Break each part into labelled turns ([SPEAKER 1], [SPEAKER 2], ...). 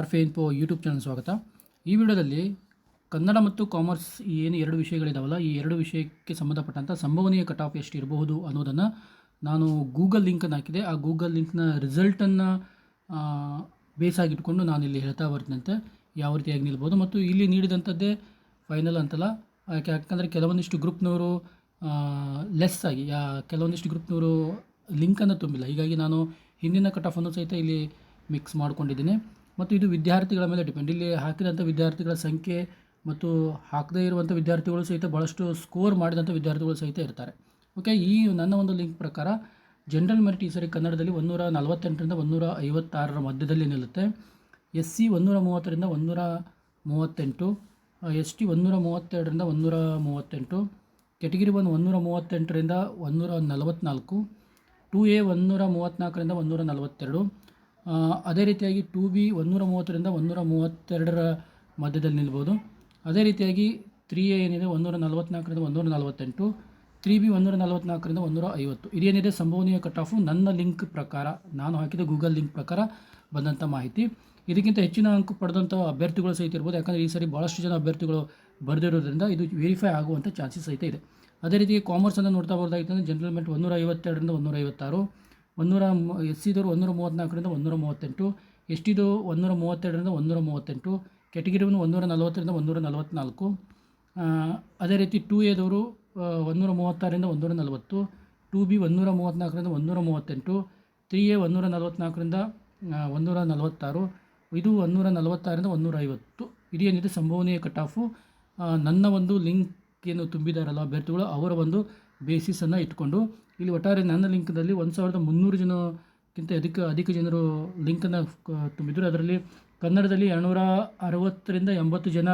[SPEAKER 1] ಆರ್ಫೆ info YouTube channel ಸ್ವಾಗತ. ಈ ವಿಡಿಯೋದಲ್ಲಿ ಕನ್ನಡ ಮತ್ತು ಕಾಮರ್ಸ್ ಏನು ಎರಡು ವಿಷಯಗಳಿದಾವಲ್ಲ, ಈ ಎರಡು ವಿಷಯಕ್ಕೆ ಸಂಬಂಧಪಟ್ಟಂಥ ಸಂಭವನೀಯ ಕಟ್ ಆಫ್ ಎಷ್ಟು ಇರಬಹುದು ಅನ್ನೋದನ್ನು ನಾನು ಗೂಗಲ್ ಲಿಂಕನ್ನು ಹಾಕಿದೆ. ಆ ಗೂಗಲ್ ಲಿಂಕ್ನ ರಿಸಲ್ಟನ್ನು ಬೇಸಾಗಿಟ್ಕೊಂಡು ನಾನು ಇಲ್ಲಿ ಹೇಳ್ತಾ ಬರ್ತೀನಂತೆ. ಯಾವ ರೀತಿಯಾಗಿ ನಿಲ್ಬೋದು ಮತ್ತು ಇಲ್ಲಿ ನೀಡಿದಂಥದ್ದೇ ಫೈನಲ್ ಅಂತಲ್ಲ. ಯಾಕೆ ಯಾಕಂದರೆ ಕೆಲವೊಂದಿಷ್ಟು ಗ್ರೂಪ್ನವರು ಲೆಸ್ ಆಗಿ, ಯಾ, ಕೆಲವೊಂದಿಷ್ಟು ಗ್ರೂಪ್ನವರು ಲಿಂಕನ್ನು ತುಂಬಿಲ್ಲ. ಹೀಗಾಗಿ ನಾನು ಹಿಂದಿನ ಕಟ್ ಆಫನ್ನು ಸಹಿತ ಇಲ್ಲಿ ಮಿಕ್ಸ್ ಮಾಡ್ಕೊಂಡಿದ್ದೀನಿ. ಮತ್ತು ಇದು ವಿದ್ಯಾರ್ಥಿಗಳ ಮೇಲೆ ಡಿಪೆಂಡ್. ಇಲ್ಲಿ ಹಾಕಿದಂಥ ವಿದ್ಯಾರ್ಥಿಗಳ ಸಂಖ್ಯೆ ಮತ್ತು ಹಾಕದೇ ಇರುವಂಥ ವಿದ್ಯಾರ್ಥಿಗಳು ಸಹಿತ ಭಾಳಷ್ಟು ಸ್ಕೋರ್ ಮಾಡಿದಂಥ ವಿದ್ಯಾರ್ಥಿಗಳು ಸಹಿತ ಇರ್ತಾರೆ. ಓಕೆ, ಈ ನನ್ನ ಒಂದು ಲಿಂಕ್ ಪ್ರಕಾರ ಜನರಲ್ ಮೆರಿಟ್ ಈ ಸರಿ ಕನ್ನಡದಲ್ಲಿ ಒಂದೂರ ನಲವತ್ತೆಂಟರಿಂದ ಒಂದೂರ ಐವತ್ತಾರರ ಮಧ್ಯದಲ್ಲಿ ನಿಲ್ಲುತ್ತೆ. ಎಸ್ ಸಿ ಒಂದೂರ ಮೂವತ್ತರಿಂದ ಒಂದೂರ ಮೂವತ್ತೆಂಟು ಎಸ್ ಟಿ ಒಂದೂರ ಮೂವತ್ತೆರಡರಿಂದ ಒಂದೂರ ಮೂವತ್ತೆಂಟು, ಕೆಟಗಿರಿ ಒನ್ ಒಂದೂರ ಮೂವತ್ತೆಂಟರಿಂದ ಒಂದೂರ ನಲವತ್ತ್ನಾಲ್ಕು ಟು ಎ ಒಂದೂರ ಮೂವತ್ತ್ನಾಲ್ಕರಿಂದ ಒಂದೂರ ನಲವತ್ತೆರಡು ಅದೇ ರೀತಿಯಾಗಿ ಟು ಬಿ ಒಂದೂರ ಮೂವತ್ತರಿಂದ ಒಂದೂರ ಮೂವತ್ತೆರಡರ ಮಧ್ಯದಲ್ಲಿ ನಿಲ್ಬೋದು. ಅದೇ ರೀತಿಯಾಗಿ ತ್ರೀ ಎ ಏನಿದೆ ಒಂದೂರ ನಲವತ್ತ್ನಾಲ್ಕರಿಂದ ಒಂದೂರ ನಲವತ್ತೆಂಟು ತ್ರೀ ಬಿ ಒಂದೂರ ನಲವತ್ತ್ನಾಲ್ಕರಿಂದ ಒಂದೂರ ಐವತ್ತು ಇದೇನಿದೆ ಸಂಭವನೀಯ ಕಟ್ ಆಫು ನನ್ನ ಲಿಂಕ್ ಪ್ರಕಾರ, ನಾನು ಹಾಕಿದ ಗೂಗಲ್ ಲಿಂಕ್ ಪ್ರಕಾರ ಬಂದಂಥ ಮಾಹಿತಿ. ಇದಕ್ಕಿಂತ ಹೆಚ್ಚಿನ ಅಂಕ ಪಡೆದಂಥ ಅಭ್ಯರ್ಥಿಗಳು ಸಹಿತ ಇರ್ಬೋದು. ಯಾಕಂದರೆ ಈ ಸರಿ ಭಾಳಷ್ಟು ಜನ ಅಭ್ಯರ್ಥಿಗಳು ಬರೆದಿರೋದ್ರಿಂದ ಇದು ವೆರಿಫೈ ಆಗುವಂಥ ಚಾನ್ಸಸ್ ಸಹಿತ ಇದೆ. ಅದೇ ರೀತಿ ಕಾಮರ್ಸನ್ನು ನೋಡ್ತಾ ಬರೋದಾಗಿತ್ತು ಅಂದರೆ, ಜನರಲ್ ಮೆಟ್ ಒಂದೂರ ಐವತ್ತೆರಡರಿಂದ ಒಂದೂರ ಐವತ್ತಾರು ಒಂದೂರ ಎಸ್ ಸಿದವರು ಒಂದೂರ ಮೂವತ್ತ್ನಾಲ್ಕರಿಂದ ಒಂದೂರ ಮೂವತ್ತೆಂಟು ಎಸ್ ಟಿದು ಒಂದೂರ ಮೂವತ್ತೆರಡರಿಂದ ಒಂದೂರ ಮೂವತ್ತೆಂಟು ಕೆಟಗಿರಿ ಒನ್ ಒಂದೂರ ನಲವತ್ತರಿಂದ ಒಂದೂರ ನಲವತ್ತ್ನಾಲ್ಕು ಅದೇ ರೀತಿ ಟು ಎದವರು ಒಂದೂರ ಮೂವತ್ತಾರರಿಂದ ಒಂದೂರ ನಲವತ್ತು ಟು ಬಿ ಒಂದೂರ ಮೂವತ್ತ್ನಾಲ್ಕರಿಂದ ಒಂದೂರ ಮೂವತ್ತೆಂಟು ತ್ರೀ ಎ ಒಂದೂರ ನಲವತ್ತ್ನಾಲ್ಕರಿಂದ ಒಂದೂರ ನಲವತ್ತಾರು ಇದು ಒಂದೂರ ನಲವತ್ತಾರರಿಂದ ಒಂದೂರ ಐವತ್ತು ಇದೇನಿದೆ ಸಂಭವನೀಯ ಕಟ್ ಆಫು. ನನ್ನ ಒಂದು ಲಿಂಕ್ ಏನು ತುಂಬಿದಾರಲ್ಲ, ಅಭ್ಯರ್ಥಿಗಳು, ಅವರ ಒಂದು ಬೇಸಿಸನ್ನು ಇಟ್ಕೊಂಡು, ಇಲ್ಲಿ ಒಟ್ಟಾರೆ ನನ್ನ ಲಿಂಕ್ನಲ್ಲಿ ಒಂದು ಸಾವಿರದ ಮುನ್ನೂರು ಜನಕ್ಕಿಂತ ಅಧಿಕ ಅಧಿಕ ಜನರು ಲಿಂಕನ್ನು ತುಂಬಿದ್ರು. ಅದರಲ್ಲಿ ಕನ್ನಡದಲ್ಲಿ ಎರಡುನೂರ ಅರವತ್ತರಿಂದ ಎಂಬತ್ತು ಜನ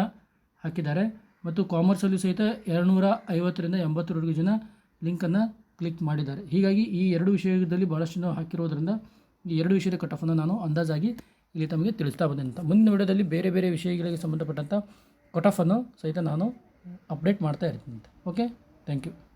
[SPEAKER 1] ಹಾಕಿದ್ದಾರೆ. ಮತ್ತು ಕಾಮರ್ಸಲ್ಲಿ ಸಹಿತ ಎರಡುನೂರ ಐವತ್ತರಿಂದ ಎಂಬತ್ತರವರೆಗೂ ಜನ ಲಿಂಕನ್ನು ಕ್ಲಿಕ್ ಮಾಡಿದ್ದಾರೆ. ಹೀಗಾಗಿ ಈ ಎರಡು ವಿಷಯದಲ್ಲಿ ಭಾಳಷ್ಟು ಜನ ಹಾಕಿರೋದ್ರಿಂದ ಈ ಎರಡು ವಿಷಯದ ಕಟಫನ್ನು ನಾನು ಅಂದಾಜಾಗಿ ಇಲ್ಲಿ ತಮಗೆ ತಿಳಿಸ್ತಾ ಬಂದೆ ಅಂತ. ಮುಂದಿನ ವಿಡಿಯೋದಲ್ಲಿ ಬೇರೆ ಬೇರೆ ವಿಷಯಗಳಿಗೆ ಸಂಬಂಧಪಟ್ಟಂಥ ಕಟಫನ್ನು ಸಹಿತ ನಾನು ಅಪ್ಡೇಟ್ ಮಾಡ್ತಾ ಇರ್ತೀನಿ ಓಕೆ ಥ್ಯಾಂಕ್ ಯು